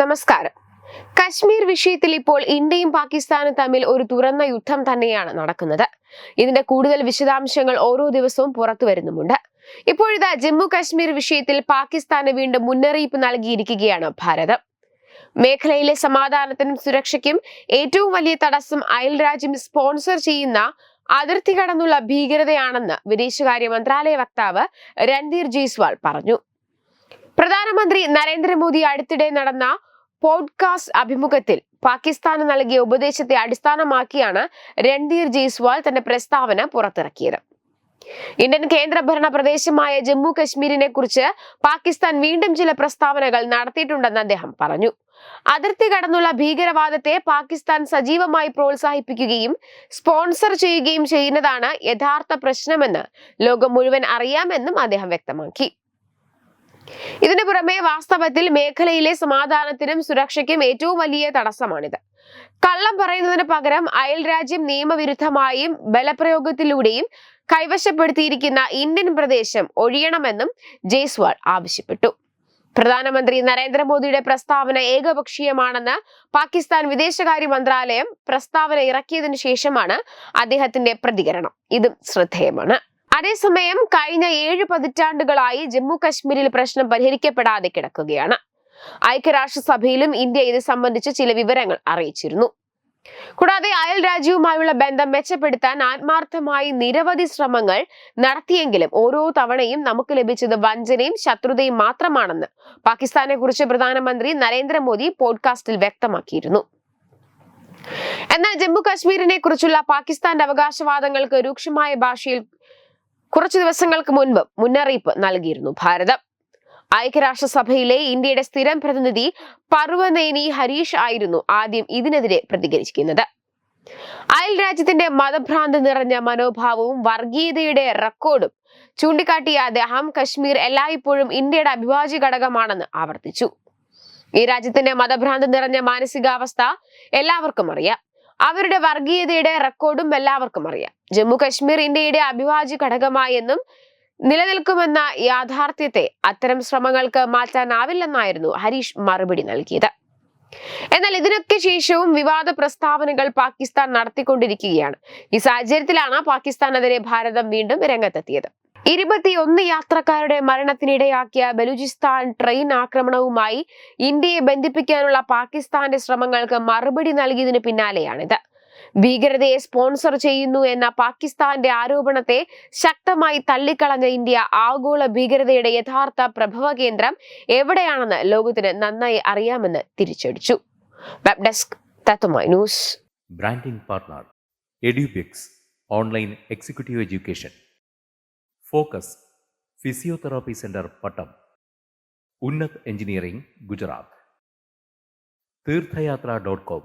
നമസ്കാരം. കശ്മീർ വിഷയത്തിൽ ഇപ്പോൾ ഇന്ത്യയും പാകിസ്ഥാനും തമ്മിൽ ഒരു തുറന്ന യുദ്ധം തന്നെയാണ് നടക്കുന്നത്. ഇതിന്റെ കൂടുതൽ വിശദാംശങ്ങൾ ഓരോ ദിവസവും പുറത്തു വരുന്നുമുണ്ട്. ഇപ്പോഴിതാ ജമ്മു കശ്മീർ വിഷയത്തിൽ പാകിസ്ഥാന് വീണ്ടും മുന്നറിയിപ്പ് നൽകിയിരിക്കുകയാണ് ഭാരതം. മേഖലയിലെ സമാധാനത്തിനും സുരക്ഷയ്ക്കും ഏറ്റവും വലിയ തടസ്സം അയൽ രാജ്യം സ്പോൺസർ ചെയ്യുന്ന അതിർത്തി കടന്നുള്ള ഭീകരതയാണെന്ന് വിദേശകാര്യ മന്ത്രാലയ വക്താവ് രൺധീർ ജയ്സ്വാൾ പറഞ്ഞു. പ്രധാനമന്ത്രി നരേന്ദ്രമോദി അടുത്തിടെ നടന്ന പോഡ്കാസ്റ്റ് അഭിമുഖത്തിൽ പാകിസ്ഥാന് നൽകിയ ഉപദേശത്തെ അടിസ്ഥാനമാക്കിയാണ് രൺധീർ ജയ്സ്വാൾ തന്റെ പ്രസ്താവന പുറത്തിറക്കിയത്. ഇന്ത്യൻ കേന്ദ്രഭരണ പ്രദേശമായ ജമ്മു കശ്മീരിനെ കുറിച്ച് പാകിസ്ഥാൻ വീണ്ടും ചില പ്രസ്താവനകൾ നടത്തിയിട്ടുണ്ടെന്ന് അദ്ദേഹം പറഞ്ഞു. അതിർത്തി കടന്നുള്ള ഭീകരവാദത്തെ പാകിസ്ഥാൻ സജീവമായി പ്രോത്സാഹിപ്പിക്കുകയും സ്പോൺസർ ചെയ്യുകയും ചെയ്യുന്നതാണ് യഥാർത്ഥ പ്രശ്നമെന്ന് ലോകം മുഴുവൻ അറിയാമെന്നും അദ്ദേഹം വ്യക്തമാക്കി. ഇതിനു പുറമെ വാസ്തവത്തിൽ മേഖലയിലെ സമാധാനത്തിനും സുരക്ഷയ്ക്കും ഏറ്റവും വലിയ തടസ്സമാണിത്. കള്ളം പറയുന്നതിന് പകരം അയൽ രാജ്യം നിയമവിരുദ്ധമായും ബലപ്രയോഗത്തിലൂടെയും കൈവശപ്പെടുത്തിയിരിക്കുന്ന ഇന്ത്യൻ പ്രദേശം ഒഴിയണമെന്നും ജയ്സ്വാൾ ആവശ്യപ്പെട്ടു. പ്രധാനമന്ത്രി നരേന്ദ്രമോദിയുടെ പ്രസ്താവന ഏകപക്ഷീയമാണെന്ന് പാകിസ്ഥാൻ വിദേശകാര്യ മന്ത്രാലയം പ്രസ്താവന ഇറക്കിയതിനു ശേഷമാണ് അദ്ദേഹത്തിന്റെ പ്രതികരണം. ഇതും ശ്രദ്ധേയമാണ്. അതേസമയം കഴിഞ്ഞ ഏഴ് പതിറ്റാണ്ടുകളായി ജമ്മു കശ്മീരിൽ പ്രശ്നം പരിഹരിക്കപ്പെടാതെ കിടക്കുകയാണ്. ഐക്യരാഷ്ട്രസഭയിലും ഇന്ത്യ ഇത് സംബന്ധിച്ച് ചില വിവരങ്ങൾ അറിയിച്ചിരുന്നു. കൂടാതെ അയൽ രാജ്യവുമായുള്ള ബന്ധം മെച്ചപ്പെടുത്താൻ ആത്മാർത്ഥമായി നിരവധി ശ്രമങ്ങൾ നടത്തിയെങ്കിലും ഓരോ തവണയും നമുക്ക് ലഭിച്ചത് വഞ്ചനയും ശത്രുതയും മാത്രമാണെന്ന് പാകിസ്ഥാനെ കുറിച്ച് പ്രധാനമന്ത്രി നരേന്ദ്രമോദി പോഡ്കാസ്റ്റിൽ വ്യക്തമാക്കിയിരുന്നു. എന്നാൽ ജമ്മു കാശ്മീരിനെ കുറിച്ചുള്ള പാകിസ്ഥാന്റെ അവകാശവാദങ്ങൾക്ക് രൂക്ഷമായ ഭാഷയിൽ കുറച്ചു ദിവസങ്ങൾക്ക് മുൻപ് മുന്നറിയിപ്പ് നൽകിയിരുന്നു ഭാരതം. ഐക്യരാഷ്ട്രസഭയിലെ ഇന്ത്യയുടെ സ്ഥിരം പ്രതിനിധി പർവനേനി ഹരീഷ് ആയിരുന്നു ആദ്യം ഇതിനെതിരെ പ്രതികരിക്കുന്നത് അയൽ രാജ്യത്തിന്റെ മതഭ്രാന്ത് നിറഞ്ഞ മനോഭാവവും വർഗീയതയുടെ റെക്കോർഡും ചൂണ്ടിക്കാട്ടിയ അദ്ദേഹം കശ്മീർ എല്ലായ്പ്പോഴും ഇന്ത്യയുടെ അഭിഭാജ്യ ഘടകമാണെന്ന് ആവർത്തിച്ചു. ഈ രാജ്യത്തിന്റെ മതഭ്രാന്ത് നിറഞ്ഞ മാനസികാവസ്ഥ എല്ലാവർക്കും അറിയാം. അവരുടെ വർഗീയതയുടെ റെക്കോർഡും എല്ലാവർക്കും അറിയാം. ജമ്മു കശ്മീർ ഇന്ത്യയുടെ അവിഭാജ്യ ഘടകമായെന്നും നിലനിൽക്കുമെന്ന യാഥാർത്ഥ്യത്തെ അത്തരം ശ്രമങ്ങൾക്ക് മാറ്റാനാവില്ലെന്നായിരുന്നു ഹരീഷ് മറുപടി നൽകിയത്. എന്നാൽ ഇതിനൊക്കെ ശേഷവും വിവാദ പ്രസ്താവനകൾ പാകിസ്ഥാൻ നടത്തിക്കൊണ്ടിരിക്കുകയാണ്. ഈ സാഹചര്യത്തിലാണ് പാകിസ്ഥാനെതിരെ ഭാരതം വീണ്ടും രംഗത്തെത്തിയത്. ഇരുപത്തിയൊന്ന് യാത്രക്കാരുടെ മരണത്തിനിടയാക്കിയ ബലൂചിസ്ഥാൻ ട്രെയിൻ ആക്രമണവുമായി ഇന്ത്യയെ ബന്ധിപ്പിക്കാനുള്ള പാകിസ്ഥാന്റെ ശ്രമങ്ങൾക്ക് മറുപടി നൽകിയതിനു പിന്നാലെയാണിത്. ഭീകരതയെ സ്പോൺസർ ചെയ്യുന്നു എന്ന പാകിസ്ഥാന്റെ ആരോപണത്തെ ശക്തമായി തള്ളിക്കളഞ്ഞ ഇന്ത്യ ആഗോള ഭീകരതയുടെ യഥാർത്ഥ പ്രഭവ കേന്ദ്രം എവിടെയാണെന്ന് ലോകത്തിന് നന്നായി അറിയാമെന്ന് തിരിച്ചടിച്ചു. Web desk news. Branding partner Edubix online executive education focus physiotherapy centre Pattom Unnat engineering Gujarat Theerthayathra dot com